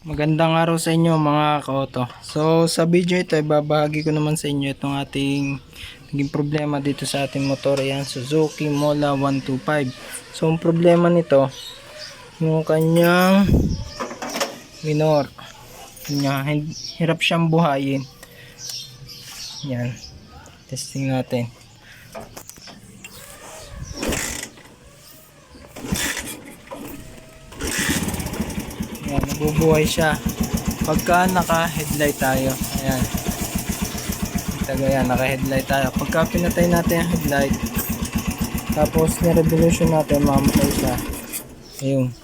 Magandang araw sa inyo mga kaoto. So sa video ito, ibabahagi ko naman sa inyo itong ating naging problema dito sa ating motor. Yan, Suzuki Mola 125. So ang problema nito, yung kanyang minor. Hin- hirap siyang buhayin. Yan. Testing natin. Ayan, nabubuhay siya. Pagka naka-headlight tayo, ayan. Taga yan, naka-headlight tayo. Pagka pinatay natin yung headlight, tapos ni-revolution natin, mamatay siya. Ayun.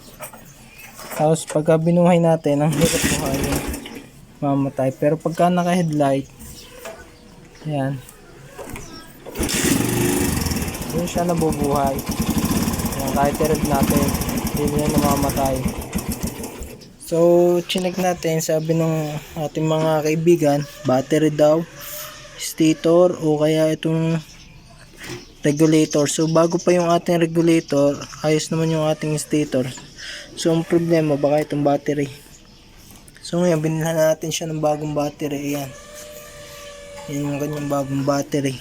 Tapos pagka binuhay natin, ang hirap buhayin. Mamatay. Pero pagka naka-headlight, ayan. Doon siya nabubuhay. Ayan, kahit i-rev natin, hindi niya namamatay. So, chinek natin, sabi ng ating mga kaibigan, battery daw, stator, o kaya itong regulator. So, bago pa yung ating regulator, ayos naman yung ating stator. So, ang problema, baka itong battery. So, ngayon, binilhan natin siya ng bagong battery. Ayan. Yan yung kanyang bagong battery.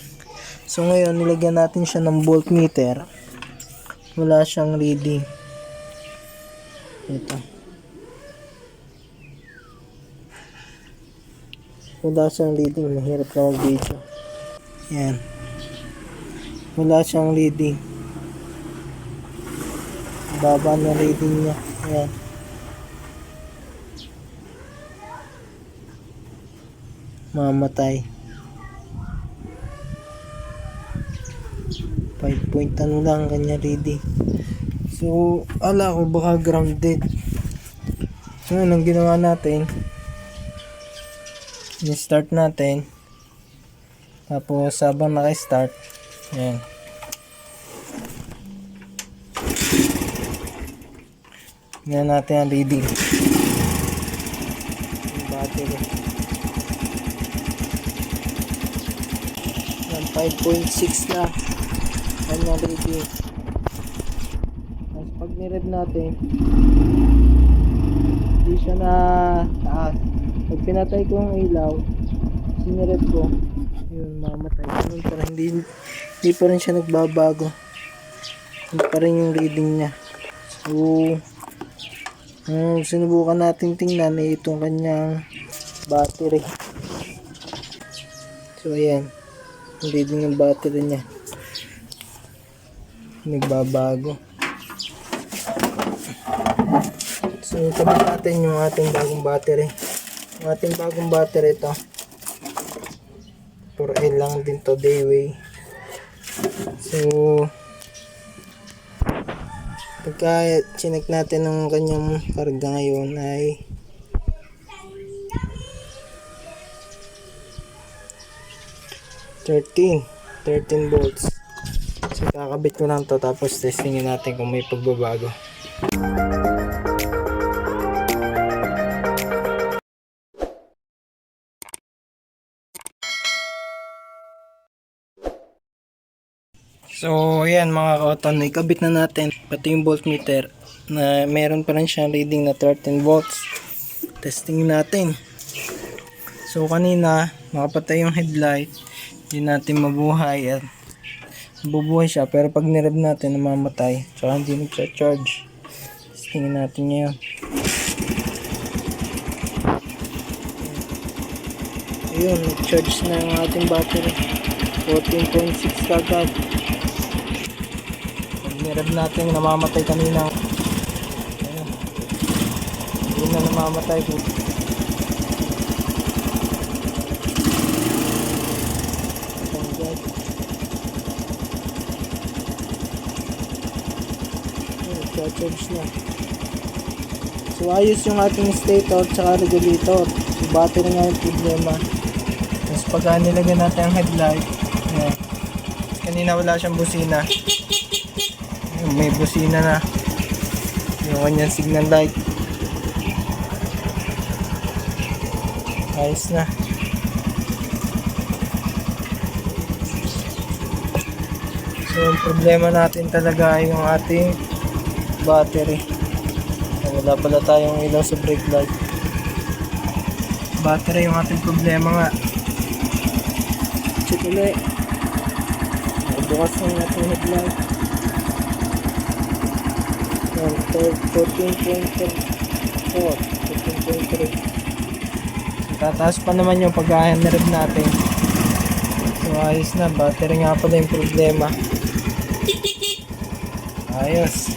So, ngayon, nilagyan natin siya ng voltmeter. Wala siyang reading. Ito. Wala siyang reading. Mahirap na mag-video. Yan. Wala siyang reading. Baba na reading niya. Yan. Mamatay. 5 point ano lang kanya reading. So, ala ko baka grounded. So, anong ginawa natin? I-start natin. Tapos, habang naka-start, ayan. Tingnan natin ang reading. Yung battery. Yan, 5.6 na. Kanyang reading. Tapos, pag nirev natin, hindi siya na taas. Pag pinatay ko ang ilaw, siniret ko, yun, mamatay. Ganun pa rin, hindi, hindi pa rin siya nagbabago. Hindi pa rin yung reading niya. So, ang sinubukan natin tingnan ay itong kanyang battery. So, ayan. Ang reading ng battery niya. Nagbabago. So, tabi natin yung ating bagong battery. Yung ating bagong battery ito. 4L lang din to dayway. So, pagka chinek natin ang kanyang karga ngayon ay Thirteen. 13 volts. So, kakabit ko lang to tapos testingin natin kung may pagbabago. So, ayan mga kaoton, ikabit na natin. Pati yung voltmeter na meron pa rin siyang reading na 13 volts. Testing natin. So, kanina, makapatay yung headlight, hindi natin mabuhay at bubuhay siya. Pero pag nirev natin namamatay. Tsaka hindi nagsa-charge testingin natin ngayon. Ayun nag-charge na yung ating battery 14.6 kagad pag nirev natin namamatay kanina ayun hindi na namamatay. Nagcha-charge na. So ayos yung ating stator at regulator. So battery nga yung problema. Tapos pagka nilagyan natin ang headlight, ayan. kanina wala siyang busina. May busina na. Yung kanyang signal light. Ayos na. So, yung problema natin talaga ay yung ating battery. Wala pala tayong ilaw sa brake light. battery yung ating problema nga. Check ulit. Bukas ng ating headlight. Yan, 14.4. 14.3. Tataas pa naman yung pag-handrib natin. So ayos na, battery nga pala yung problema. Ayos.